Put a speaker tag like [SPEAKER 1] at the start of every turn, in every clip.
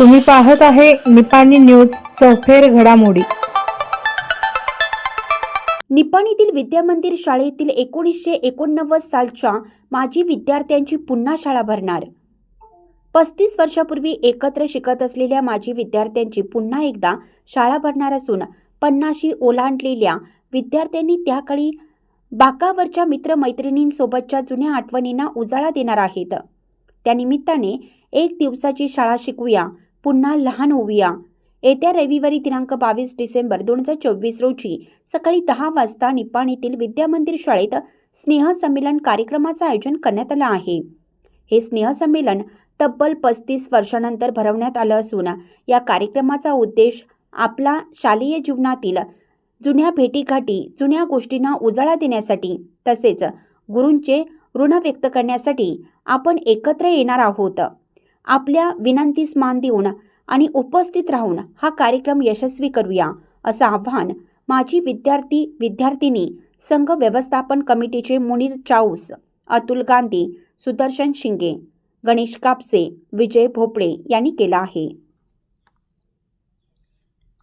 [SPEAKER 1] तुम्ही पाहत आहे निपाणी न्यूज सफेर घडामोडी.
[SPEAKER 2] निपाणीतील विद्यामंदिर शाळेतील एकोणीसशे एकोणनव्वद सालच्या माजी विद्यार्थ्यांची पुन्हा शाळा भरणार. पस्तीस वर्षापूर्वी एकत्र शिकत असलेल्या माजी विद्यार्थ्यांची पुन्हा एकदा शाळा भरणार असून पन्नाशी ओलांडलेल्या विद्यार्थ्यांनी त्याकाळी बाकावरच्या मित्रमैत्रिणींसोबतच्या जुन्या आठवणींना उजाळा देणार आहेत. त्यानिमित्ताने एक दिवसाची शाळा शिकूया पुन्हा लहान होऊया. येत्या रविवारी दिनांक बावीस डिसेंबर दोन हजार चोवीस रोजी सकाळी दहा वाजता निपाणीतील विद्यामंदिर शाळेत स्नेहसंमेलन कार्यक्रमाचं आयोजन करण्यात आलं आहे. हे स्नेहसंमेलन तब्बल पस्तीस वर्षानंतर भरवण्यात आलं असून या कार्यक्रमाचा उद्देश आपला शालेय जीवनातील जुन्या भेटीगाठी जुन्या गोष्टींना उजाळा देण्यासाठी तसेच गुरूंचे ऋण व्यक्त करण्यासाठी आपण एकत्र येणार आहोत. आपल्या विनंतीस मान देऊन आणि उपस्थित राहून हा कार्यक्रम यशस्वी करूया असं आव्हान माजी विद्यार्थी विद्यार्थिनी संघ व्यवस्थापन कमिटीचे मुनीर चाऊस अतुल गांधी सुदर्शन शिंगे गणेश कापसे विजय भोपळे यांनी केला आहे.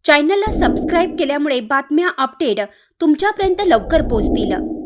[SPEAKER 2] चॅनलला सबस्क्राईब केल्यामुळे बातम्या अपडेट तुमच्यापर्यंत लवकर पोहोचतील.